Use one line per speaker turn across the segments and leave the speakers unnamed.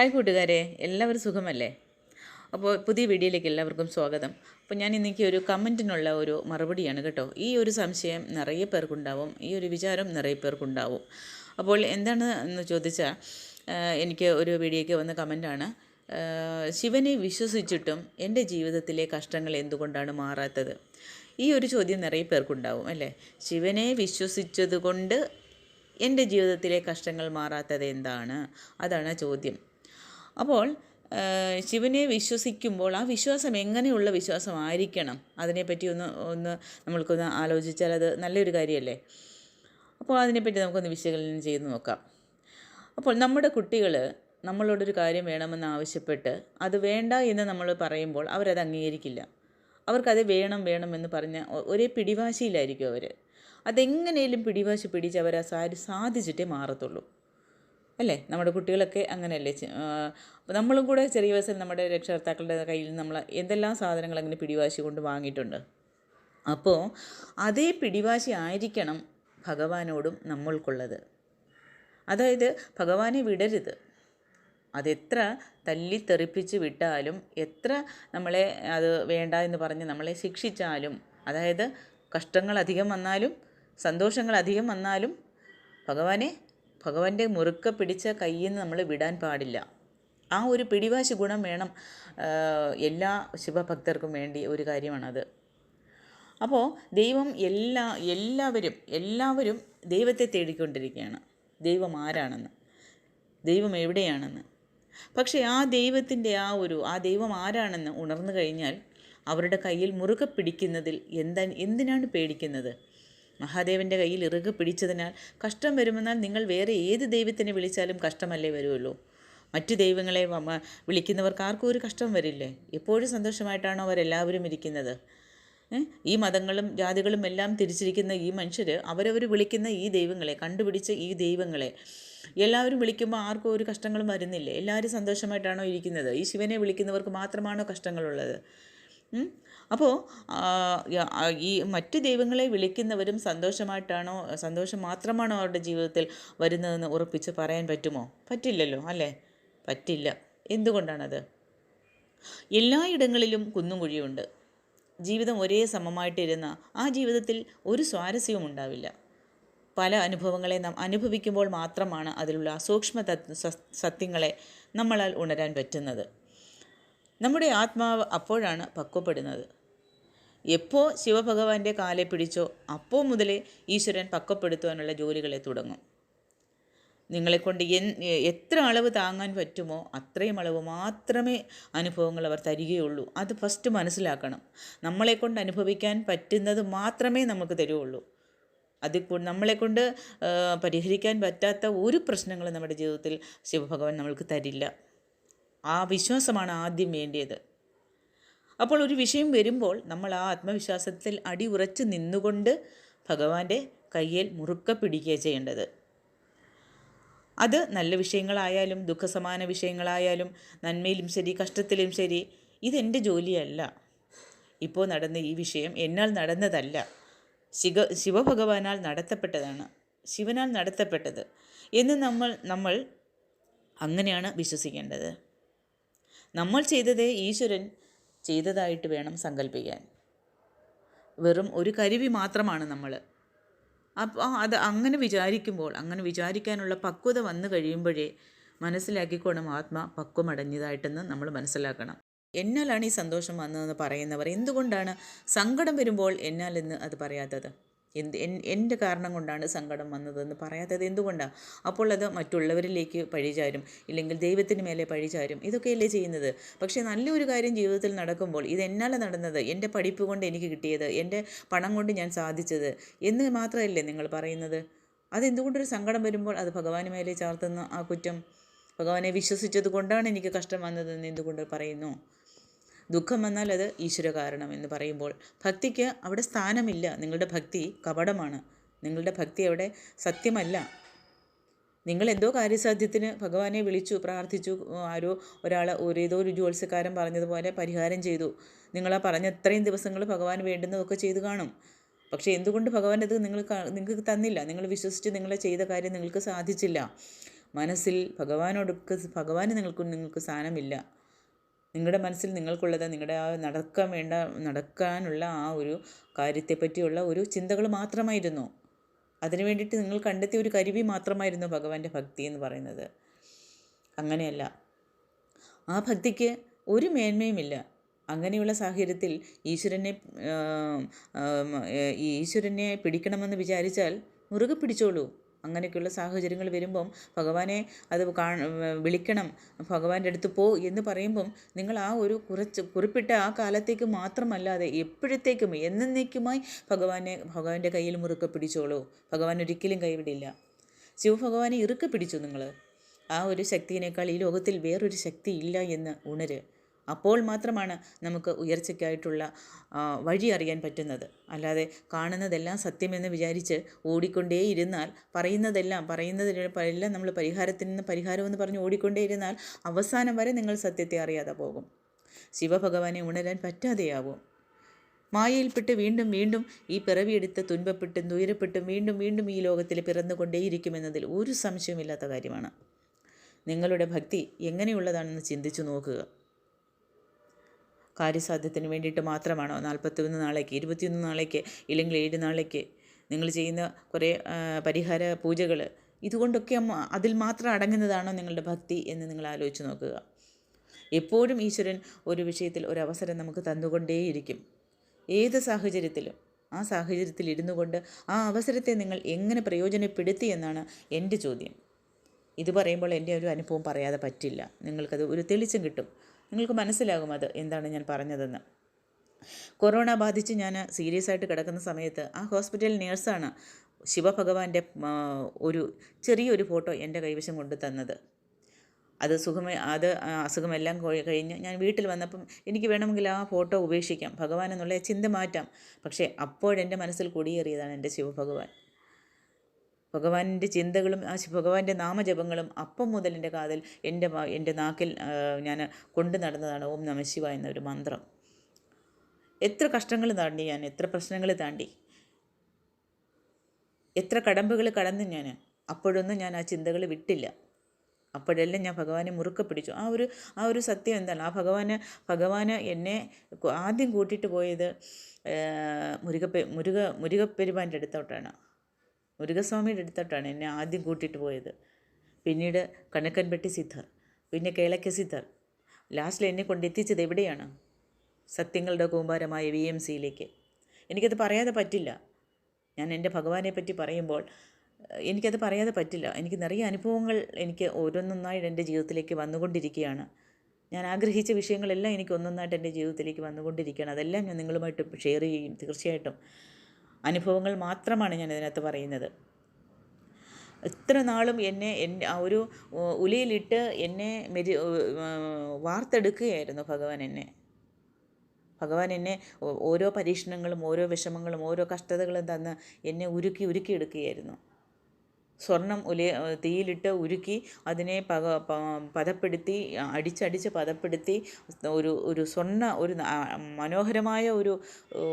Hi കൂട്ടുകാരെ എല്ലാവരും സുഖമല്ലേ? അപ്പോൾ പുതിയ വീഡിയോയിലേക്ക് എല്ലാവർക്കും സ്വാഗതം. അപ്പോൾ ഞാൻ ഇന്നേക്ക് ഒരു കമന്റിനുള്ള ഒരു മറുപടിയാണ് കേട്ടോ. ഈ ഒരു സംശയം നിറയെ പേർക്കുണ്ടാവും ഈ ഒരു വിചാരം നിറയെ പേർക്കുണ്ടാവും. അപ്പോൾ എന്താണ് എന്ന് ചോദിച്ചാൽ എനിക്ക് ഒരു വീഡിയോയ്ക്ക് വന്ന കമന്റാണ്. ശിവനെ വിശ്വസിച്ചിട്ടും എന്റെ ജീവിതത്തിലെ കഷ്ടങ്ങൾ എന്തുകൊണ്ടാണ് മാറാത്തത്? ഈ ഒരു ചോദ്യം നിറയെ പേർക്കുണ്ടാവും അല്ലേ? ശിവനെ വിശ്വസിച്ചതുകൊണ്ട് എന്റെ ജീവിതത്തിലെ കഷ്ടങ്ങൾ മാറാത്തത് എന്താണ്? അതാണ് ചോദ്യം. അപ്പോൾ ശിവനെ വിശ്വസിക്കുമ്പോൾ ആ വിശ്വാസം എങ്ങനെയുള്ള വിശ്വാസമായിരിക്കണം? അതിനെപ്പറ്റി ഒന്ന് ഒന്ന് നമ്മൾക്കൊന്ന് ആലോചിച്ചാൽ അത് നല്ലൊരു കാര്യമല്ലേ? അപ്പോൾ അതിനെപ്പറ്റി നമുക്കൊന്ന് വിശകലനം ചെയ്ത് നോക്കാം. അപ്പോൾ നമ്മുടെ കുട്ടികൾ നമ്മളോടൊരു കാര്യം വേണമെന്ന് ആവശ്യപ്പെട്ട് അത് വേണ്ട എന്ന് നമ്മൾ പറയുമ്പോൾ അവരത് അംഗീകരിക്കില്ല. അവർക്കത് വേണം വേണം എന്ന് പറഞ്ഞ ഒരേ പിടിവാശിയിലായിരിക്കും അവർ. അതെങ്ങനെയും പിടിവാശി പിടിച്ച് അവർ ആ സാരി സാധിച്ചിട്ടേ മാറത്തുള്ളൂ. അല്ലേ? നമ്മുടെ കുട്ടികളൊക്കെ അങ്ങനെയല്ലേ നമ്മളും കൂടെ ചെറിയ വയസ്സിൽ നമ്മുടെ രക്ഷകർത്താക്കളുടെ കയ്യിൽ നമ്മൾ എന്തെല്ലാം സാധനങ്ങൾ അങ്ങനെ പിടിവാശി കൊണ്ട് വാങ്ങിയിട്ടുണ്ട്? അപ്പോൾ അതേ പിടിവാശി ആയിരിക്കണം ഭഗവാനോടും നമ്മൾക്കുള്ളത്. അതായത് ഭഗവാനെ വിടരുത്. അതെത്ര തല്ലിത്തെറിപ്പിച്ച് വിട്ടാലും എത്ര നമ്മളെ അത് വേണ്ട എന്ന് പറഞ്ഞ് നമ്മളെ ശിക്ഷിച്ചാലും അതായത് കഷ്ടങ്ങൾ അധികം വന്നാലും സന്തോഷങ്ങൾ അധികം വന്നാലും ഭഗവാനെ ഭഗവാന്റെ മുറുക്ക പിടിച്ച കയ്യിൽ നിന്ന് നമ്മൾ വിടാൻ പാടില്ല. ആ ഒരു പിടിവാശി ഗുണം വേണം എല്ലാ ശിവഭക്തർക്കും വേണ്ടി ഒരു കാര്യമാണത്. അപ്പോൾ ദൈവം എല്ലാ എല്ലാവരും എല്ലാവരും ദൈവത്തെ തേടിക്കൊണ്ടിരിക്കുകയാണ്. ദൈവം ആരാണെന്ന്? ദൈവം എവിടെയാണെന്ന്? പക്ഷേ ആ ദൈവത്തിന്റെ ആ ഒരു ആ ദൈവം ആരാണെന്ന് ഉണർന്നു കഴിഞ്ഞാൽ അവരുടെ കയ്യിൽ മുറുകെ പിടിക്കുന്നതിൽ എന്താ എന്തിനാണ് പേടിക്കുന്നത്? മഹാദേവന്റെ കയ്യിൽ ഇറുകെ പിടിച്ചതിനാൽ കഷ്ടം വരുമെന്നാൽ നിങ്ങൾ വേറെ ഏത് ദൈവത്തിനെ വിളിച്ചാലും കഷ്ടമല്ലേ വരുമല്ലോ മറ്റു ദൈവങ്ങളെ വിളിക്കുന്നവർക്ക് ആർക്കും ഒരു കഷ്ടം വരില്ലേ? എപ്പോഴും സന്തോഷമായിട്ടാണോ അവരെല്ലാവരും ഇരിക്കുന്നത്? ഈ മതങ്ങളും ജാതികളും എല്ലാം തിരിച്ചിരിക്കുന്ന ഈ മനുഷ്യർ അവരവർ വിളിക്കുന്ന ഈ ദൈവങ്ങളെ കണ്ടുപിടിച്ച ഈ ദൈവങ്ങളെ. എല്ലാവരും വിളിക്കുമ്പോൾ ആർക്കും ഒരു കഷ്ടങ്ങളും വരുന്നില്ലേ? എല്ലാവരും സന്തോഷമായിട്ടാണോ ഇരിക്കുന്നത്? ഈ ശിവനെ വിളിക്കുന്നവർക്ക് മാത്രമാണോ കഷ്ടങ്ങളുള്ളത്? അപ്പോൾ ഈ മറ്റു ദൈവങ്ങളെ വിളിക്കുന്നവരും സന്തോഷമായിട്ടാണോ സന്തോഷം മാത്രമാണോ അവരുടെ ജീവിതത്തിൽ വരുന്നതെന്ന് ഉറപ്പിച്ച് പറയാൻ പറ്റുമോ? പറ്റില്ലല്ലോ അല്ലേ? പറ്റില്ല. എന്തുകൊണ്ടാണത്? എല്ലായിടങ്ങളിലും കുന്നും കുഴിയുണ്ട്. ജീവിതം ഒരേ സമമായിട്ടിരുന്ന ആ ജീവിതത്തിൽ ഒരു സ്വാരസ്യവും ഉണ്ടാവില്ല. പല അനുഭവങ്ങളെ നാം അനുഭവിക്കുമ്പോൾ മാത്രമാണ് അതിലുള്ള സൂക്ഷ്മ സത്യങ്ങളെ നമ്മളാൽ ഉണരാൻ പറ്റുന്നത്. നമ്മുടെ ആത്മാവ് അപ്പോഴാണ് പക്വപ്പെടുന്നത്. എപ്പോൾ ശിവഭഗവാന്റെ കാലെ പിടിച്ചോ അപ്പോൾ മുതലേ ഈശ്വരൻ പക്കപ്പെടുത്തുവാനുള്ള ജോലികളെ തുടങ്ങും. നിങ്ങളെക്കൊണ്ട് എൻ എത്ര അളവ് താങ്ങാൻ പറ്റുമോ അത്രയും അളവ് മാത്രമേ അനുഭവങ്ങൾ അവർ തരികയുള്ളൂ. അത് ഫസ്റ്റ് മനസ്സിലാക്കണം. നമ്മളെക്കൊണ്ട് അനുഭവിക്കാൻ പറ്റുന്നത് മാത്രമേ നമുക്ക് തരുള്ളൂ അത് കൊ- നമ്മളെക്കൊണ്ട് പരിഹരിക്കാൻ പറ്റാത്ത ഒരു പ്രശ്നങ്ങളും നമ്മുടെ ജീവിതത്തിൽ ശിവഭഗവാൻ നമ്മൾക്ക് തരില്ല. ആ വിശ്വാസമാണ് ആദ്യം വേണ്ടിയത്. അപ്പോൾ ഒരു വിഷയം വരുമ്പോൾ നമ്മൾ ആ ആത്മവിശ്വാസത്തിൽ അടി ഉറച്ച് നിന്നുകൊണ്ട് ഭഗവാന്റെ കയ്യിൽ മുറുക്ക പിടിക്കുക ചെയ്യേണ്ടത്. അത് നല്ല വിഷയങ്ങളായാലും ദുഃഖസമാന വിഷയങ്ങളായാലും നന്മയിലും ശരി കഷ്ടത്തിലും ശരി ഇതെന്റെ ജോലിയല്ല. ഇപ്പോൾ നടന്ന ഈ വിഷയം എന്നാൽ നടന്നതല്ല. ശിവ ശിവഭഗവാനാൽ നടത്തപ്പെട്ടതാണ്. ശിവനാൽ നടത്തപ്പെട്ടത് എന്ന് നമ്മൾ നമ്മൾ അങ്ങനെയാണ് വിശ്വസിക്കേണ്ടത്. നമ്മൾ ചെയ്തതേ ഈശ്വരൻ ചെയ്തതായിട്ട് വേണം സങ്കല്പിക്കാൻ വെറും ഒരു കരുവി മാത്രമാണ് നമ്മൾ അപ്പോൾ അത് അങ്ങനെ വിചാരിക്കുമ്പോൾ അങ്ങനെ വിചാരിക്കാനുള്ള പക്വത വന്നു കഴിയുമ്പോഴേ മനസ്സിലാക്കിക്കോണം ആത്മ പക്വമടഞ്ഞതായിട്ടെന്ന് നമ്മൾ മനസ്സിലാക്കണം. എന്നാലാണ് ഈ സന്തോഷം വന്നതെന്ന് പറയുന്നവർ? എന്തുകൊണ്ടാണ് സങ്കടം വരുമ്പോൾ എന്നാലെന്ന് അത് പറയാത്തത്? എന്ത് എൻ- എന്റെ കാരണം കൊണ്ടാണ് സങ്കടം വന്നതെന്ന് പറയാത്തത് എന്തുകൊണ്ടാണ് അപ്പോൾ അത് മറ്റുള്ളവരിലേക്ക് പഴിചാരും ഇല്ലെങ്കിൽ ദൈവത്തിന് മേലെ പഴിചാരും. ഇതൊക്കെയല്ലേ ചെയ്യുന്നത്? പക്ഷേ നല്ലൊരു കാര്യം ജീവിതത്തിൽ നടക്കുമ്പോൾ ഇത് എന്നാലെ നടന്നത്? എന്റെ പഠിപ്പ് കൊണ്ട് എനിക്ക് കിട്ടിയത് എന്റെ പണം കൊണ്ട് ഞാൻ സാധിച്ചത് എന്ന് മാത്രമല്ലേ നിങ്ങൾ പറയുന്നത്? അതെന്തുകൊണ്ടൊരു സങ്കടം വരുമ്പോൾ അത് ഭഗവാന് മേലെ ചാർത്തുന്ന ആ കുറ്റം? ഭഗവാനെ വിശ്വസിച്ചത് കൊണ്ടാണ് എനിക്ക് കഷ്ടം വന്നതെന്ന് എന്തുകൊണ്ട് പറയുന്നു? ദുഃഖം വന്നാൽ അത് ഈശ്വര കാരണം എന്ന് പറയുമ്പോൾ ഭക്തിക്ക് അവിടെ സ്ഥാനമില്ല. നിങ്ങളുടെ ഭക്തി കപടമാണ്. നിങ്ങളുടെ ഭക്തി അവിടെ സത്യമല്ല. നിങ്ങൾ എന്തോ കാര്യസാധ്യത്തിന് ഭഗവാനെ വിളിച്ചു പ്രാർത്ഥിച്ചു ആരോ ഒരാൾ ഒരേതോ ഒരു ജ്യോത്സ്യക്കാരൻ പറഞ്ഞതുപോലെ പരിഹാരം ചെയ്തു. നിങ്ങൾ ആ പറഞ്ഞ അത്രയും ദിവസങ്ങൾ ഭഗവാൻ വേണ്ടുന്നതൊക്കെ ചെയ്തു കാണും. പക്ഷേ എന്തുകൊണ്ട് ഭഗവാൻ അത് നിങ്ങൾ നിങ്ങൾക്ക് തന്നില്ല? നിങ്ങൾ വിശ്വസിച്ച് നിങ്ങൾ ചെയ്ത കാര്യം നിങ്ങൾക്ക് സാധിച്ചില്ല. മനസ്സിൽ ഭഗവാനോടൊക്കെ ഭഗവാന് നിങ്ങൾക്ക് നിങ്ങൾക്ക് സ്ഥാനമില്ല. നിങ്ങളുടെ മനസ്സിൽ നിങ്ങൾക്കുള്ളത് നിങ്ങളുടെ ആ നടക്കാൻ വേണ്ട നടക്കാനുള്ള ആ ഒരു കാര്യത്തെപ്പറ്റിയുള്ള ഒരു ചിന്തകൾ മാത്രമായിരുന്നു. അതിനു വേണ്ടിയിട്ട് നിങ്ങൾ കണ്ടെത്തിയ ഒരു കരുവി മാത്രമായിരുന്നു ഭഗവാന്റെ ഭക്തി എന്ന് പറയുന്നത്. അങ്ങനെയല്ല. ആ ഭക്തിക്ക് ഒരു മേന്മയുമില്ല അങ്ങനെയുള്ള സാഹചര്യത്തിൽ ഈശ്വരനെ ഈശ്വരനെ പിടിക്കണമെന്ന് വിചാരിച്ചാൽ മുറുകെ പിടിച്ചോളൂ. അങ്ങനെയൊക്കെയുള്ള സാഹചര്യങ്ങൾ വരുമ്പം ഭഗവാനെ അത് കാ വിളിക്കണം. ഭഗവാന്റെ അടുത്ത് പോ എന്ന് പറയുമ്പം നിങ്ങൾ ആ ഒരു കുറച്ച് കുറിപ്പിട്ട ആ കാലത്തേക്ക് മാത്രമല്ലാതെ എപ്പോഴത്തേക്കും എന്നേക്കുമായി ഭഗവാനെ ഭഗവാന്റെ കയ്യിൽ മുറുക്കെ പിടിച്ചോളൂ. ഭഗവാൻ ഒരിക്കലും കൈവിടില്ല. ശിവഭഗവാനെ ഇറുക്കെ പിടിച്ചു നിങ്ങൾ. ആ ഒരു ശക്തിയിനേക്കാൾ ഈ ലോകത്തിൽ വേറൊരു ശക്തി ഇല്ല എന്ന് ഉണര്. അപ്പോൾ മാത്രമാണ് നമുക്ക് ഉയർച്ചയ്ക്കായിട്ടുള്ള വഴി അറിയാൻ പറ്റുന്നത്. അല്ലാതെ കാണുന്നതെല്ലാം സത്യമെന്ന് വിചാരിച്ച് ഓടിക്കൊണ്ടേയിരുന്നാൽ പറയുന്നതെല്ലാം പറയുന്നതിന് എല്ലാം നമ്മൾ പരിഹാരത്തിൽ നിന്ന് പരിഹാരമെന്ന് പറഞ്ഞ് ഓടിക്കൊണ്ടേയിരുന്നാൽ അവസാനം വരെ നിങ്ങൾ സത്യത്തെ അറിയാതെ പോകും. ശിവഭഗവാനെ ഉണരാൻ പറ്റാതെയാവും. മായയിൽപ്പെട്ട് വീണ്ടും വീണ്ടും ഈ പിറവിയെടുത്ത് തുൻപപ്പെട്ടും ദുയരപ്പെട്ടും വീണ്ടും വീണ്ടും ഈ ലോകത്തിൽ പിറന്നുകൊണ്ടേയിരിക്കുമെന്നതിൽ ഒരു സംശയമില്ലാത്ത കാര്യമാണ്. നിങ്ങളുടെ ഭക്തി എങ്ങനെയുള്ളതാണെന്ന് ചിന്തിച്ചു നോക്കുക. കാര്യസാധ്യത്തിന് വേണ്ടിയിട്ട് മാത്രമാണോ? നാൽപ്പത്തിയൊന്ന് നാളേക്ക് ഇരുപത്തിയൊന്ന് നാളേക്ക് ഇല്ലെങ്കിൽ ഏഴ് നാളേക്ക് നിങ്ങൾ ചെയ്യുന്ന കുറേ പരിഹാര പൂജകൾ ഇതുകൊണ്ടൊക്കെ അതിൽ മാത്രം അടങ്ങുന്നതാണോ നിങ്ങളുടെ ഭക്തി എന്ന് നിങ്ങൾ ആലോചിച്ച് നോക്കുക. എപ്പോഴും ഈശ്വരൻ ഒരു വിഷയത്തിൽ ഒരു അവസരം നമുക്ക് തന്നുകൊണ്ടേയിരിക്കും. ഏത് സാഹചര്യത്തിലും ആ സാഹചര്യത്തിൽ ഇരുന്നു കൊണ്ട് ആ അവസരത്തെ നിങ്ങൾ എങ്ങനെ പ്രയോജനപ്പെടുത്തി എന്നാണ് എന്റെ ചോദ്യം. ഇത് പറയുമ്പോൾ എന്റെ ഒരു അനുഭവം പറയാതെ പറ്റില്ല. നിങ്ങൾക്കത് ഒരു തെളിച്ചം കിട്ടും. നിങ്ങൾക്ക് മനസ്സിലാകും അത് എന്താണ് ഞാൻ പറഞ്ഞതെന്ന്. കൊറോണ ബാധിച്ച് ഞാൻ സീരിയസ് ആയിട്ട് കിടക്കുന്ന സമയത്ത് ആ ഹോസ്പിറ്റൽ നേഴ്സാണ് ശിവഭഗവാന്റെ ഒരു ചെറിയൊരു ഫോട്ടോ എന്റെ കൈവശം കൊണ്ടു തന്നത്. അത് സുഖമേ അത് അസുഖമെല്ലാം കഴിഞ്ഞ് ഞാൻ വീട്ടിൽ വന്നപ്പം എനിക്ക് വേണമെങ്കിൽ ആ ഫോട്ടോ ഉപേക്ഷിക്കാം ഭഗവാൻ എന്നുള്ള ചിന്ത മാറ്റാം. പക്ഷേ അപ്പോഴെന്റെ മനസ്സിൽ കുടിയേറിയതാണ് എന്റെ ശിവഭഗവാൻ. ഭഗവാന്റെ ചിന്തകളും ആ ഭഗവാന്റെ നാമജപങ്ങളും അപ്പം മുതൽ എന്റെ കാതിൽ എന്റെ എന്റെ നാക്കിൽ ഞാൻ കൊണ്ടു നടന്നതാണ് ഓം നമ ശിവ എന്നൊരു മന്ത്രം. എത്ര കഷ്ടങ്ങൾ താണ്ടി ഞാൻ എത്ര പ്രശ്നങ്ങൾ താണ്ടി. എത്ര കടമ്പകൾ കടന്നു ഞാൻ അപ്പോഴൊന്നും ഞാൻ ആ ചിന്തകൾ വിട്ടില്ല. അപ്പോഴെല്ലാം ഞാൻ ഭഗവാനെ മുറുക്കെ പിടിച്ചു. ആ ഒരു ആ ഒരു സത്യം എന്താണ്? ആ ഭഗവാന് ഭഗവാന് എന്നെ ആദ്യം കൂട്ടിയിട്ട് പോയത് മുരുക മുരുക മുരുകപ്പെരുമാന്റെ അടുത്തോട്ടാണ്. മുരുകസ്വാമിയുടെ അടുത്തോട്ടാണ് എന്നെ ആദ്യം കൂട്ടിയിട്ട് പോയത്. പിന്നീട് കണക്കൻപെട്ടി സിദ്ധർ പിന്നെ കേളക്ക സിദ്ധർ ലാസ്റ്റിൽ എന്നെ കൊണ്ടെത്തിച്ചത് എവിടെയാണ്? സത്യങ്ങളുടെ കൂമ്പാരമായ വി എം സിയിലേക്ക് എനിക്കത് പറയാതെ പറ്റില്ല. ഞാൻ എന്റെ ഭഗവാനെ പറ്റി പറയുമ്പോൾ എനിക്കത് പറയാതെ പറ്റില്ല. എനിക്ക് നിറയെ അനുഭവങ്ങൾ എനിക്ക് ഓരോന്നൊന്നായിട്ട് എന്റെ ജീവിതത്തിലേക്ക് വന്നുകൊണ്ടിരിക്കുകയാണ്. ഞാൻ ആഗ്രഹിച്ച വിഷയങ്ങളെല്ലാം എനിക്ക് ഒന്നൊന്നായിട്ട് എന്റെ ജീവിതത്തിലേക്ക് വന്നുകൊണ്ടിരിക്കുകയാണ്. അതെല്ലാം ഞാൻ നിങ്ങളുമായിട്ട് ഷെയർ ചെയ്യും തീർച്ചയായിട്ടും അനുഭവങ്ങൾ മാത്രമാണ് ഞാൻ ഇതിനകത്ത് പറയുന്നത്. എത്ര നാളും എന്നെ ആ ഒരു ഉലയിലിട്ട് എന്നെ മെരി വാർത്തെടുക്കുകയായിരുന്നു ഭഗവാൻ എന്നെ. ഭഗവാൻ എന്നെ ഓരോ പരീക്ഷണങ്ങളും ഓരോ വിഷമങ്ങളും ഓരോ കഷ്ടതകളും തന്ന് എന്നെ ഉരുക്കി ഉരുക്കി എടുക്കുകയായിരുന്നു. സ്വർണം ഉല തീയിലിട്ട് ഉരുക്കി അതിനെ പക പതപ്പെടുത്തി അടിച്ചടിച്ച് പതപ്പെടുത്തി ഒരു ഒരു സ്വർണ ഒരു മനോഹരമായ ഒരു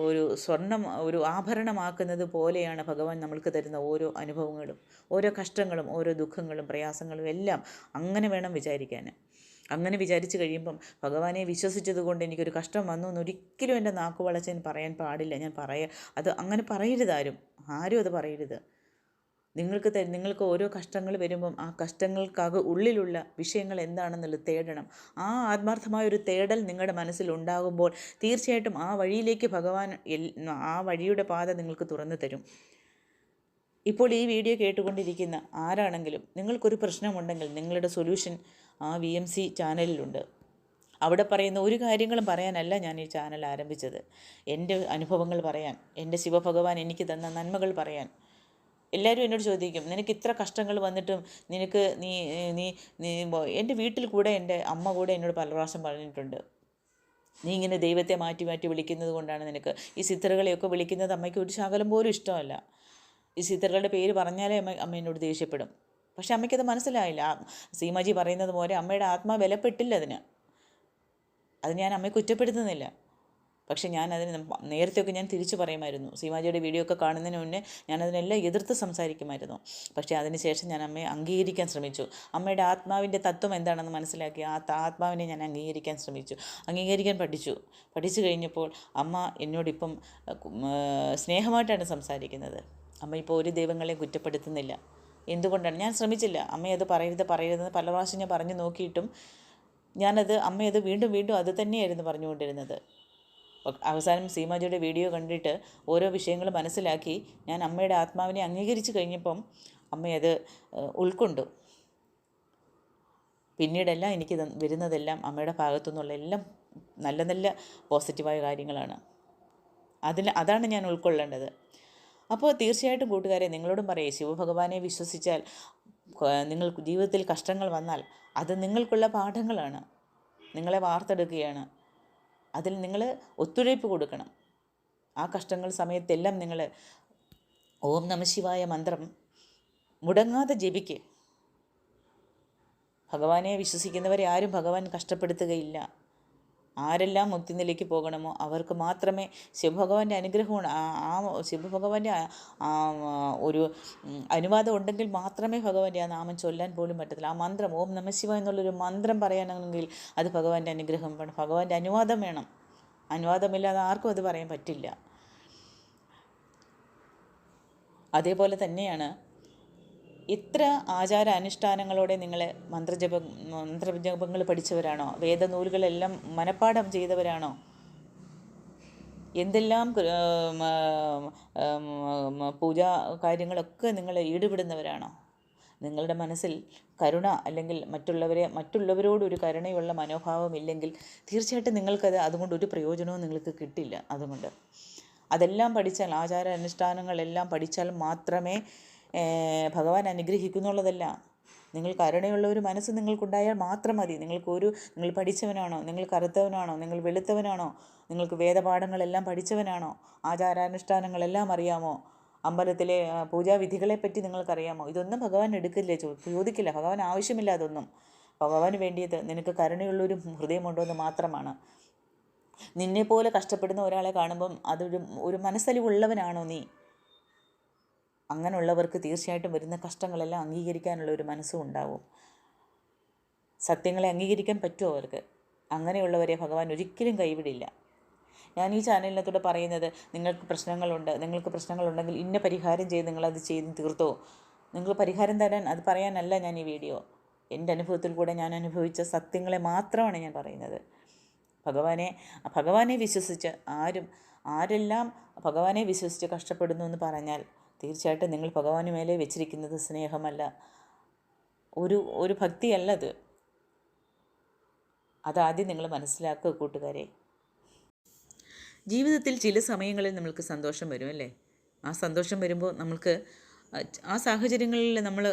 ഒരു സ്വർണം ഒരു ആഭരണമാക്കുന്നത് പോലെയാണ് ഭഗവാൻ നമ്മൾക്ക് തരുന്ന ഓരോ അനുഭവങ്ങളും ഓരോ കഷ്ടങ്ങളും ഓരോ ദുഃഖങ്ങളും പ്രയാസങ്ങളും എല്ലാം അങ്ങനെ വേണം വിചാരിക്കാൻ. അങ്ങനെ വിചാരിച്ച് കഴിയുമ്പം ഭഗവാനെ വിശ്വസിച്ചത് കൊണ്ട് എനിക്കൊരു കഷ്ടം വന്നു എന്നൊരിക്കലും എന്റെ നാക്കു വളച്ചൻ പറയാൻ പാടില്ല. ഞാൻ പറയ അത് അങ്ങനെ പറയരുത് ആരും ആരും അത് പറയരുത്. നിങ്ങൾക്ക് നിങ്ങൾക്ക് ഓരോ കഷ്ടങ്ങൾ വരുമ്പം ആ കഷ്ടങ്ങൾക്കക ഉള്ളിലുള്ള വിഷയങ്ങൾ എന്താണെന്നുള്ളത് തേടണം. ആ ആത്മാർത്ഥമായ ഒരു തേടൽ നിങ്ങളുടെ മനസ്സിൽ ഉണ്ടാകുമ്പോൾ തീർച്ചയായിട്ടും ആ വഴിയിലേക്ക് ഭഗവാൻ ആ വഴിയുടെ പാത നിങ്ങൾക്ക് തുറന്നു തരും. ഇപ്പോൾ ഈ വീഡിയോ കേട്ടുകൊണ്ടിരിക്കുന്ന ആരാണെങ്കിലും നിങ്ങൾക്കൊരു പ്രശ്നമുണ്ടെങ്കിൽ നിങ്ങളുടെ സൊല്യൂഷൻ ആ വി എം സി ചാനലിലുണ്ട്. അവിടെ പറയുന്ന ഒരു കാര്യങ്ങളും പറയാനല്ല ഞാൻ ഈ ചാനൽ ആരംഭിച്ചത്. എന്റെ അനുഭവങ്ങൾ പറയാൻ എന്റെ ശിവഭഗവാൻ എനിക്ക് തന്ന നന്മകൾ പറയാൻ. എല്ലാവരും എന്നോട് ചോദിക്കും നിനക്ക് ഇത്ര കഷ്ടങ്ങൾ വന്നിട്ടും നിനക്ക് നീ നീ നീ എന്റെ വീട്ടിൽ കൂടെ എന്റെ അമ്മ കൂടെ എന്നോട് പല പ്രാവശ്യം പറഞ്ഞിട്ടുണ്ട്. നീ ഇങ്ങനെ ദൈവത്തെ മാറ്റി മാറ്റി വിളിക്കുന്നത് കൊണ്ടാണ് നിനക്ക് ഈ സിത്തറുകളെയൊക്കെ വിളിക്കുന്നത് അമ്മയ്ക്ക് ഒരു ശകലം പോലും ഇഷ്ടമല്ല. ഈ സിത്തറുകളുടെ പേര് പറഞ്ഞാലേ അമ്മ അമ്മ എന്നോട് ദേഷ്യപ്പെടും. പക്ഷെ അമ്മയ്ക്കത് മനസ്സിലായില്ല. സീമാജി പറയുന്നത് പോലെ അമ്മയുടെ ആത്മാ ബലപ്പെട്ടില്ല അതിന്. അത് ഞാൻ അമ്മയെ കുറ്റപ്പെടുത്തുന്നില്ല. പക്ഷേ ഞാൻ അതിന് നേരത്തെയൊക്കെ ഞാൻ തിരിച്ചു പറയുമായിരുന്നു. സീമാജിയുടെ വീഡിയോ ഒക്കെ കാണുന്നതിന് മുന്നേ ഞാൻ അതിനെല്ലാം എതിർത്ത് സംസാരിക്കുമായിരുന്നു. പക്ഷേ അതിനുശേഷം ഞാൻ അമ്മയെ അംഗീകരിക്കാൻ ശ്രമിച്ചു. അമ്മയുടെ ആത്മാവിന്റെ തത്വം എന്താണെന്ന് മനസ്സിലാക്കി ആ ആത്മാവിനെ ഞാൻ അംഗീകരിക്കാൻ ശ്രമിച്ചു. അംഗീകരിക്കാൻ പഠിച്ചു. പഠിച്ചു കഴിഞ്ഞപ്പോൾ അമ്മ എന്നോടിപ്പം സ്നേഹമായിട്ടാണ് സംസാരിക്കുന്നത്. അമ്മ ഇപ്പോൾ ഒരു ദൈവങ്ങളെ കുറ്റപ്പെടുത്തുന്നില്ല. എന്തുകൊണ്ടാണ്? ഞാൻ ശ്രമിച്ചില്ല. അമ്മയത് പറയരുത് പറയരുതെന്ന് പല പ്രാവശ്യം ഞാൻ പറഞ്ഞു നോക്കിയിട്ടും ഞാനത് അമ്മയത് വീണ്ടും വീണ്ടും അത് തന്നെയായിരുന്നു പറഞ്ഞുകൊണ്ടിരുന്നത്. അവസാനം സീമാജിയുടെ വീഡിയോ കണ്ടിട്ട് ഓരോ വിഷയങ്ങൾ മനസ്സിലാക്കി ഞാൻ അമ്മയുടെ ആത്മാവിനെ അംഗീകരിച്ചു കഴിഞ്ഞപ്പം അമ്മയത് ഉൾക്കൊണ്ടു. പിന്നീടെല്ലാം എനിക്ക് വരുന്നതെല്ലാം അമ്മയുടെ ഭാഗത്തു നിന്നുള്ള എല്ലാം നല്ല നല്ല പോസിറ്റീവായ കാര്യങ്ങളാണ്. അതിൽ അതാണ് ഞാൻ ഉൾക്കൊള്ളേണ്ടത്. അപ്പോൾ തീർച്ചയായിട്ടും കൂട്ടുകാരെ നിങ്ങളോടും പറയേ ശിവഭഗവാനെ വിശ്വസിച്ചാൽ നിങ്ങൾ ജീവിതത്തിൽ കഷ്ടങ്ങൾ വന്നാൽ അത് നിങ്ങൾക്കുള്ള പാഠങ്ങളാണ്. നിങ്ങളെ വാർത്തെടുക്കുകയാണ്. അതിൽ നിങ്ങൾ ഒത്തുഴയ്പ്പ് കൊടുക്കണം. ആ കഷ്ടങ്ങൾ സമയത്തെല്ലാം നിങ്ങൾ ഓം നമശിവായ മന്ത്രം മുടങ്ങാതെ ജപിക്കുക ഭഗവാനെ വിശ്വസിക്കുന്നവരെ ആരും ഭഗവാൻ കഷ്ടപ്പെടുത്തുകയില്ല. ആരെല്ലാം മുക്തിനിലേക്ക് പോകണമോ അവർക്ക് മാത്രമേ ശിവഭഗവാന്റെ അനുഗ്രഹമാണ് ആ ശിവഭഗവാന്റെ ഒരു അനുവാദം ഉണ്ടെങ്കിൽ മാത്രമേ ഭഗവാന്റെ ആ നാമം ചൊല്ലാൻ പോലും പറ്റത്തില്ല. ആ മന്ത്രം ഓം നമശിവ എന്നുള്ളൊരു മന്ത്രം പറയാനാണെങ്കിൽ അത് ഭഗവാന്റെ അനുഗ്രഹം വേണം. ഭഗവാന്റെ അനുവാദം വേണം. അനുവാദമില്ലാതെ ആർക്കും അത് പറയാൻ പറ്റില്ല. അതേപോലെ തന്നെയാണ് ഇത്ര ആചാര അനുഷ്ഠാനങ്ങളോടെ നിങ്ങൾ മന്ത്രജപ മന്ത്രജപങ്ങൾ പഠിച്ചവരാണോ? വേദനൂലുകളെല്ലാം മനഃപ്പാഠം ചെയ്തവരാണോ? എന്തെല്ലാം പൂജാ കാര്യങ്ങളൊക്കെ നിങ്ങൾ ഈടുപെടുന്നവരാണോ? നിങ്ങളുടെ മനസ്സിൽ കരുണ അല്ലെങ്കിൽ മറ്റുള്ളവരെ മറ്റുള്ളവരോടൊരു കരുണയുള്ള മനോഭാവം ഇല്ലെങ്കിൽ തീർച്ചയായിട്ടും നിങ്ങൾക്കത് അതുകൊണ്ട് ഒരു പ്രയോജനവും നിങ്ങൾക്ക് കിട്ടില്ല. അതുകൊണ്ട് അതെല്ലാം പഠിച്ചാൽ ആചാര അനുഷ്ഠാനങ്ങളെല്ലാം പഠിച്ചാൽ മാത്രമേ ഭഗവാൻ അനുഗ്രഹിക്കുന്നുള്ളതല്ല. നിങ്ങൾ കരുണയുള്ള ഒരു മനസ്സ് നിങ്ങൾക്കുണ്ടായാൽ മാത്രം മതി. നിങ്ങൾക്കൊരു നിങ്ങൾ പഠിച്ചവനാണോ നിങ്ങൾ കറുത്തവനാണോ നിങ്ങൾ വെളുത്തവനാണോ നിങ്ങൾക്ക് വേദപാഠങ്ങളെല്ലാം പഠിച്ചവനാണോ ആചാരാനുഷ്ഠാനങ്ങളെല്ലാം അറിയാമോ അമ്പലത്തിലെ പൂജാവിധികളെപ്പറ്റി നിങ്ങൾക്കറിയാമോ? ഇതൊന്നും ഭഗവാൻ എടുക്കില്ല ചോദിക്കില്ല. ഭഗവാൻ ആവശ്യമില്ല അതൊന്നും. ഭഗവാന് വേണ്ടിയത് നിനക്ക് കരുണയുള്ളൊരു ഹൃദയമുണ്ടോ എന്ന് മാത്രമാണ്. നിന്നെപ്പോലെ കഷ്ടപ്പെടുന്ന ഒരാളെ കാണുമ്പം അതൊരു ഒരു മനസ്സലിവുള്ളവനാണോ നീ? അങ്ങനെയുള്ളവർക്ക് തീർച്ചയായിട്ടും വരുന്ന കഷ്ടങ്ങളെല്ലാം അംഗീകരിക്കാനുള്ള ഒരു മനസ്സും ഉണ്ടാവും. സത്യങ്ങളെ അംഗീകരിക്കാൻ പറ്റുമോ അവർക്ക്? അങ്ങനെയുള്ളവരെ ഭഗവാൻ ഒരിക്കലും കൈവിടില്ല. ഞാൻ ഈ ചാനലിനകത്തൂടെ പറയുന്നത് നിങ്ങൾക്ക് പ്രശ്നങ്ങളുണ്ട് നിങ്ങൾക്ക് പ്രശ്നങ്ങളുണ്ടെങ്കിൽ ഇന്ന പരിഹാരം ചെയ്ത് നിങ്ങളത് ചെയ്ത് തീർത്തോ. നിങ്ങൾ പരിഹാരം തരാൻ അത് പറയാനല്ല ഞാൻ ഈ വീഡിയോ. എന്റെ അനുഭവത്തിൽ കൂടെ ഞാൻ അനുഭവിച്ച സത്യങ്ങളെ മാത്രമാണ് ഞാൻ പറയുന്നത്. ഭഗവാനെ ഭഗവാനെ വിശ്വസിച്ച് ആരും ആരെല്ലാം ഭഗവാനെ വിശ്വസിച്ച് കഷ്ടപ്പെടുന്നു എന്ന് പറഞ്ഞാൽ തീർച്ചയായിട്ടും നിങ്ങൾ ഭഗവാന് മേലെ വെച്ചിരിക്കുന്നത് സ്നേഹമല്ല. ഒരു ഒരു ഭക്തിയല്ല അത് അതാദ്യം നിങ്ങൾ മനസ്സിലാക്കുക കൂട്ടുകാരെ. ജീവിതത്തിൽ ചില സമയങ്ങളിൽ നമ്മൾക്ക് സന്തോഷം വരും അല്ലേ? ആ സന്തോഷം വരുമ്പോൾ നമ്മൾക്ക് ആ സാഹചര്യങ്ങളിൽ നമ്മൾ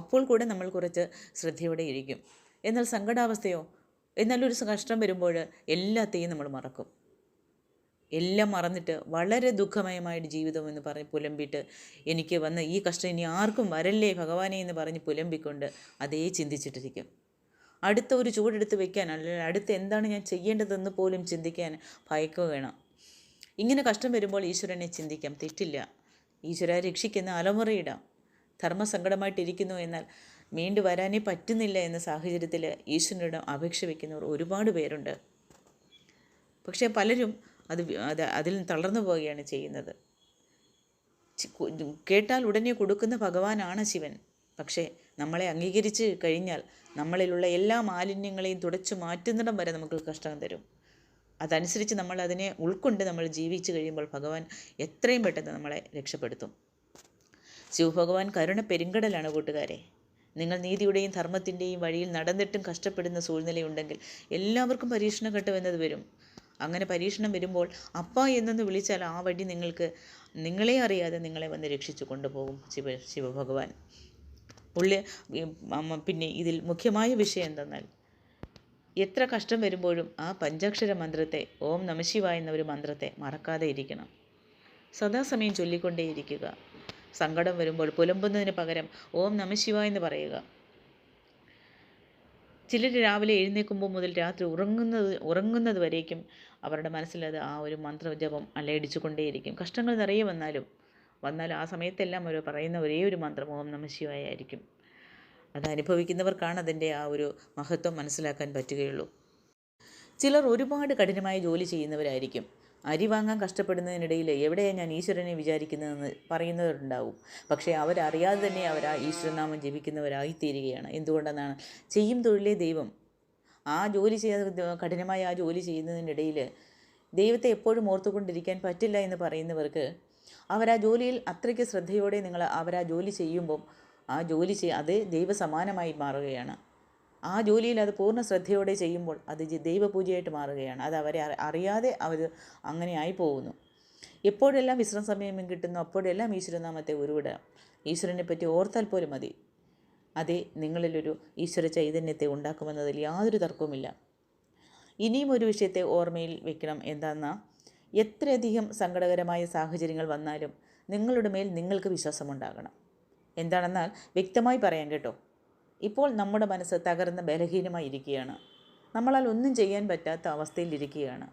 അപ്പോൾ കൂടെ നമ്മൾ കുറച്ച് ശ്രദ്ധയോടെ ഇരിക്കും. എന്നാൽ സങ്കടാവസ്ഥയോ എന്നാൽ ഒരു കഷ്ടം വരുമ്പോൾ എല്ലാത്തെയും നമ്മൾ മറക്കും. എല്ലാം മറന്നിട്ട് വളരെ ദുഃഖമയമായിട്ട് ജീവിതം എന്ന് പറഞ്ഞ് പുലമ്പിയിട്ട് എനിക്ക് വന്ന ഈ കഷ്ടം ഇനി ആർക്കും വരല്ലേ ഭഗവാനെ എന്ന് പറഞ്ഞ് പുലമ്പിക്കൊണ്ട് അതേ ചിന്തിച്ചിട്ടിരിക്കും. അടുത്ത ഒരു ചൂടെടുത്ത് വെക്കാൻ അല്ലെങ്കിൽ അടുത്ത് എന്താണ് ഞാൻ ചെയ്യേണ്ടതെന്ന് പോലും ചിന്തിക്കാൻ ഭയക്കുക വേണം. ഇങ്ങനെ കഷ്ടം വരുമ്പോൾ ഈശ്വരനെ ചിന്തിക്കാം. തെറ്റില്ല. ഈശ്വര രക്ഷിക്കുന്ന അലമുറയിടാം. ധർമ്മസങ്കടമായിട്ടിരിക്കുന്നു എന്നാൽ വീണ്ടു വരാനേ പറ്റുന്നില്ല എന്ന സാഹചര്യത്തിൽ ഈശ്വരനോട് അപേക്ഷ വയ്ക്കുന്നവർ ഒരുപാട് പേരുണ്ട്. പക്ഷേ പലരും അത് അത് അതിൽ തളർന്നു പോവുകയാണ് ചെയ്യുന്നത്. കേട്ടാൽ ഉടനെ കൊടുക്കുന്ന ഭഗവാനാണ് ശിവൻ. പക്ഷേ നമ്മളെ അംഗീകരിച്ച് കഴിഞ്ഞാൽ നമ്മളിലുള്ള എല്ലാ മാലിന്യങ്ങളെയും തുടച്ചു മാറ്റുന്നിടം വരെ നമുക്ക് കഷ്ടം തരും. അതനുസരിച്ച് നമ്മൾ അതിനെ ഉൾക്കൊണ്ട് നമ്മൾ ജീവിച്ചു കഴിയുമ്പോൾ ഭഗവാൻ എത്രയും പെട്ടെന്ന് നമ്മളെ രക്ഷപ്പെടുത്തും. ശിവഭഗവാൻ കരുണ പെരുങ്കടലാണ് കൂട്ടുകാരെ. നിങ്ങൾ നീതിയുടെയും ധർമ്മത്തിന്റെയും വഴിയിൽ നടന്നിട്ടും കഷ്ടപ്പെടുന്ന സൂഴ്നിലയുണ്ടെങ്കിൽ എല്ലാവർക്കും പരീക്ഷണഘട്ടം എന്നത് വരും. അങ്ങനെ പരീക്ഷണം വരുമ്പോൾ അപ്പ എന്നൊന്ന് വിളിച്ചാൽ ആ വഴി നിങ്ങൾക്ക് നിങ്ങളെ അറിയാതെ നിങ്ങളെ വന്ന് രക്ഷിച്ചു കൊണ്ടുപോകും ശിവ ശിവഭഗവാൻ. പുള്ളി പിന്നെ ഇതിൽ മുഖ്യമായ വിഷയം എന്തെന്നാൽ എത്ര കഷ്ടം വരുമ്പോഴും ആ പഞ്ചാക്ഷര മന്ത്രത്തെ ഓം നമശിവായ എന്ന ഒരു മന്ത്രത്തെ മറക്കാതെ ഇരിക്കണം. സദാസമയം ചൊല്ലിക്കൊണ്ടേയിരിക്കുക. സങ്കടം വരുമ്പോൾ പുലമ്പുന്നതിന് പകരം ഓം നമശിവായ എന്ന് പറയുക. ചിലർ രാവിലെ എഴുന്നേൽക്കുമ്പോൾ മുതൽ രാത്രി ഉറങ്ങുന്നത് ഉറങ്ങുന്നത് വരേക്കും അവരുടെ മനസ്സിലത് ആ ഒരു മന്ത്രജപം അലയടിച്ചുകൊണ്ടേയിരിക്കും. കഷ്ടങ്ങൾ നിറയെ വന്നാലും വന്നാലും ആ സമയത്തെല്ലാം അവർ പറയുന്ന ഒരേ ഒരു മന്ത്രം ഓം ആയിരിക്കും അത് അനുഭവിക്കുന്നവർക്കാണ് അതിന്റെ ആ ഒരു മഹത്വം മനസ്സിലാക്കാൻ പറ്റുകയുള്ളൂ. ചിലർ ഒരുപാട് കഠിനമായ ജോലി ചെയ്യുന്നവരായിരിക്കും. അരി വാങ്ങാൻ കഷ്ടപ്പെടുന്നതിനിടയിൽ എവിടെയാണ് ഞാൻ ഈശ്വരനെ വിചാരിക്കുന്നതെന്ന് പറയുന്നവരുണ്ടാവും. പക്ഷേ അവരറിയാതെ തന്നെ അവർ ആ ഈശ്വരനാമം ജപിക്കുന്നവരായിത്തീരുകയാണ്. എന്തുകൊണ്ടെന്നാണ്? ചെയ്യും തൊഴിലേ ദൈവം. ആ ജോലി ചെയ്ത കഠിനമായ ആ ജോലി ചെയ്യുന്നതിനിടയിൽ ദൈവത്തെ എപ്പോഴും ഓർത്തുകൊണ്ടിരിക്കാൻ പറ്റില്ല എന്ന് പറയുന്നവർക്ക് അവർ ആ ജോലിയിൽ അത്രയ്ക്ക് ശ്രദ്ധയോടെ നിങ്ങൾ അവർ ആ ജോലി ചെയ്യുമ്പം ആ ജോലി ചെയ്യ അത് ദൈവസമാനമായി മാറുകയാണ്. ആ ജോലിയിൽ അത് പൂർണ ശ്രദ്ധയോടെ ചെയ്യുമ്പോൾ അത് ദൈവപൂജയായിട്ട് മാറുകയാണ്. അത് അവരെ അറിയാതെ അവർ അങ്ങനെ ആയി പോകുന്നു എപ്പോഴെല്ലാം വിശ്രമ സമയം കിട്ടുന്നു അപ്പോഴെല്ലാം ഈശ്വരനാമത്തെ ഉരുവിടാം ഈശ്വരനെ പറ്റി ഓർത്താൽ പോലും മതി. അതേ നിങ്ങളിലൊരു ഈശ്വര ചൈതന്യത്തെ ഉണ്ടാക്കുമെന്നതിൽ യാതൊരു തർക്കവുമില്ല. ഇനിയും ഒരു വിഷയത്തെ ഓർമ്മയിൽ വെക്കണം. എന്താണെന്നാൽ എത്രയധികം സങ്കടകരമായ സാഹചര്യങ്ങൾ വന്നാലും നിങ്ങളുടെ മേൽ നിങ്ങൾക്ക് വിശ്വാസമുണ്ടാകണം. എന്താണെന്നാൽ വ്യക്തമായി പറയാം കേട്ടോ. ഇപ്പോൾ നമ്മുടെ മനസ്സ് തകർന്ന് ബലഹീനമായി ഇരിക്കുകയാണ്. നമ്മളാൽ ഒന്നും ചെയ്യാൻ പറ്റാത്ത അവസ്ഥയിലിരിക്കുകയാണ്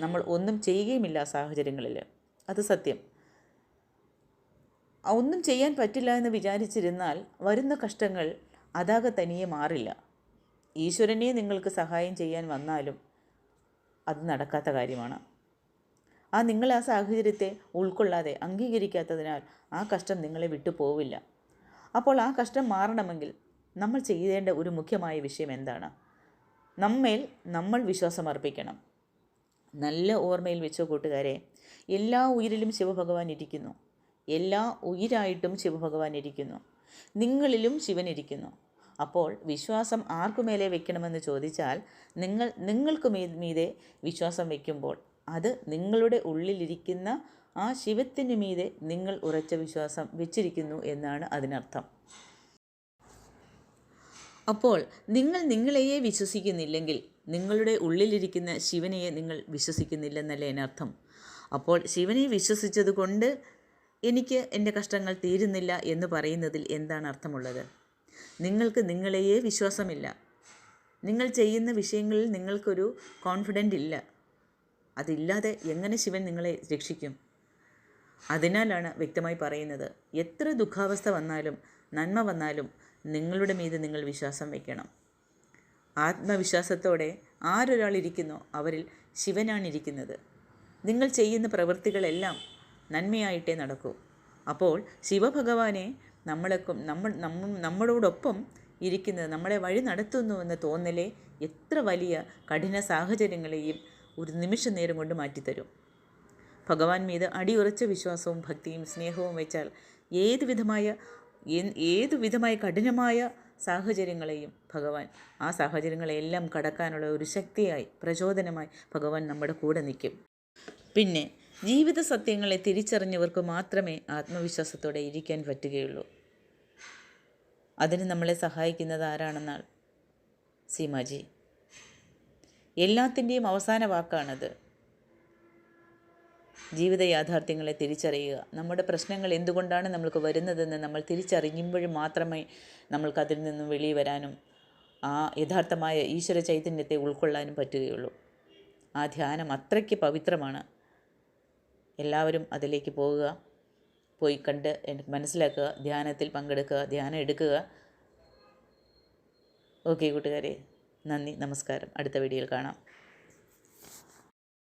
നമ്മൾ ഒന്നും ചെയ്യുകയുമില്ല സാഹചര്യങ്ങളിൽ. അത് സത്യം. ഒന്നും ചെയ്യാൻ പറ്റില്ല എന്ന് വിചാരിച്ചിരുന്നാൽ വരുന്ന കഷ്ടങ്ങൾ അതാകെ തനിയെ മാറില്ല. ഈശ്വരനെ നിങ്ങൾക്ക് സഹായം ചെയ്യാൻ വന്നാലും അത് നടക്കാത്ത കാര്യമാണ്. ആ നിങ്ങൾ ആ സാഹചര്യത്തെ ഉൾക്കൊള്ളാതെ അംഗീകരിക്കാത്തതിനാൽ ആ കഷ്ടം നിങ്ങളെ വിട്ടു പോവില്ല അപ്പോൾ ആ കഷ്ടം മാറണമെങ്കിൽ നമ്മൾ ചെയ്യേണ്ട ഒരു മുഖ്യമായ വിഷയം എന്താണ്? നമ്മേൽ നമ്മൾ വിശ്വാസം അർപ്പിക്കണം. നല്ല ഓർമ്മയിൽ വെച്ചോ കൂട്ടുകാരെ എല്ലാ ഉയിരിലും ശിവഭഗവാൻ ഇരിക്കുന്നു. എല്ലാ ഉയിരായിട്ടും ശിവഭഗവാൻ ഇരിക്കുന്നു. നിങ്ങളിലും ശിവൻ ഇരിക്കുന്നു. അപ്പോൾ വിശ്വാസം ആർക്കുമേലെ വെക്കണമെന്ന് ചോദിച്ചാൽ നിങ്ങൾ നിങ്ങൾക്ക് മീതെ വിശ്വാസം വയ്ക്കുമ്പോൾ അത് നിങ്ങളുടെ ഉള്ളിലിരിക്കുന്ന ആ ശിവത്തിന് മീതെ നിങ്ങൾ ഉറച്ച വിശ്വാസം വെച്ചിരിക്കുന്നു എന്നാണ് അതിനർത്ഥം. അപ്പോൾ നിങ്ങൾ നിങ്ങളെയേ വിശ്വസിക്കുന്നില്ലെങ്കിൽ നിങ്ങളുടെ ഉള്ളിലിരിക്കുന്ന ശിവനെയെ നിങ്ങൾ വിശ്വസിക്കുന്നില്ലെന്നല്ലേ അതിനർത്ഥം അപ്പോൾ ശിവനെ വിശ്വസിച്ചത് കൊണ്ട് എനിക്ക് എന്റെ കഷ്ടങ്ങൾ തീരുന്നില്ല എന്ന് പറയുന്നതിൽ എന്താണ് അർത്ഥമുള്ളത്? നിങ്ങൾക്ക് നിങ്ങളെയേ വിശ്വാസമില്ല. നിങ്ങൾ ചെയ്യുന്ന വിഷയങ്ങളിൽ നിങ്ങൾക്കൊരു കോൺഫിഡന്റ് ഇല്ല. അതില്ലാതെ എങ്ങനെ ശിവൻ നിങ്ങളെ രക്ഷിക്കും? അതിനാലാണ് വ്യക്തമായി പറയുന്നത് എത്ര ദുഃഖാവസ്ഥ വന്നാലും നന്മ വന്നാലും നിങ്ങളുടെ മീത് നിങ്ങൾ വിശ്വാസം വയ്ക്കണം ആത്മവിശ്വാസത്തോടെ ആരൊരാൾ ഇരിക്കുന്നോ അവരിൽ ശിവനാണ് ഇരിക്കുന്നത് നിങ്ങൾ ചെയ്യുന്ന പ്രവൃത്തികളെല്ലാം നന്മയായിട്ടേ നടക്കൂ. അപ്പോൾ ശിവഭഗവാനെ നമ്മളെക്കും നമ്മൾ നമ്മ നമ്മളോടൊപ്പം ഇരിക്കുന്നത് നമ്മളെ വഴി നടത്തുന്നു എന്ന തോന്നലേ എത്ര വലിയ കഠിന സാഹചര്യങ്ങളെയും ഒരു നിമിഷ നേരം കൊണ്ട് മാറ്റിത്തരും. ഭഗവാൻ മീത് അടിയുറച്ച വിശ്വാസവും ഭക്തിയും സ്നേഹവും വെച്ചാൽ ഏത് വിധമായ എൻ- ഏത് വിധമായ കഠിനമായ സാഹചര്യങ്ങളെയും ഭഗവാൻ ആ സാഹചര്യങ്ങളെല്ലാം കടക്കാനുള്ള ഒരു ശക്തിയായി പ്രചോദനമായി ഭഗവാൻ നമ്മുടെ കൂടെ നിൽക്കും. പിന്നെ ജീവിത സത്യങ്ങളെ തിരിച്ചറിഞ്ഞവർക്ക് മാത്രമേ ആത്മവിശ്വാസത്തോടെ ഇരിക്കാൻ പറ്റുകയുള്ളൂ. അതിന് നമ്മളെ സഹായിക്കുന്നത് ആരാണെന്നാൽ സീമാജി എല്ലാത്തിന്റെയും അവസാന വാക്കാണത്. ജീവിത യാഥാർത്ഥ്യങ്ങളെ തിരിച്ചറിയുക. നമ്മുടെ പ്രശ്നങ്ങൾ എന്തുകൊണ്ടാണ് നമ്മൾക്ക് വരുന്നതെന്ന് നമ്മൾ തിരിച്ചറിയുമ്പോഴും മാത്രമേ നമ്മൾക്ക് അതിൽ നിന്നും വെളിയിൽ വരാനും ആ യഥാർത്ഥമായ ഈശ്വര ചൈതന്യത്തെ ഉൾക്കൊള്ളാനും പറ്റുകയുള്ളൂ. ആ ധ്യാനം അത്രയ്ക്ക് പവിത്രമാണ്. എല്ലാവരും അതിലേക്ക് പോവുക പോയി കണ്ട് മനസ്സിലാക്കുക ധ്യാനത്തിൽ പങ്കെടുക്കുക ധ്യാനം എടുക്കുക. ഓക്കെ കൂട്ടുകാരെ. നന്ദി നമസ്കാരം. അടുത്ത വീഡിയോയിൽ കാണാം.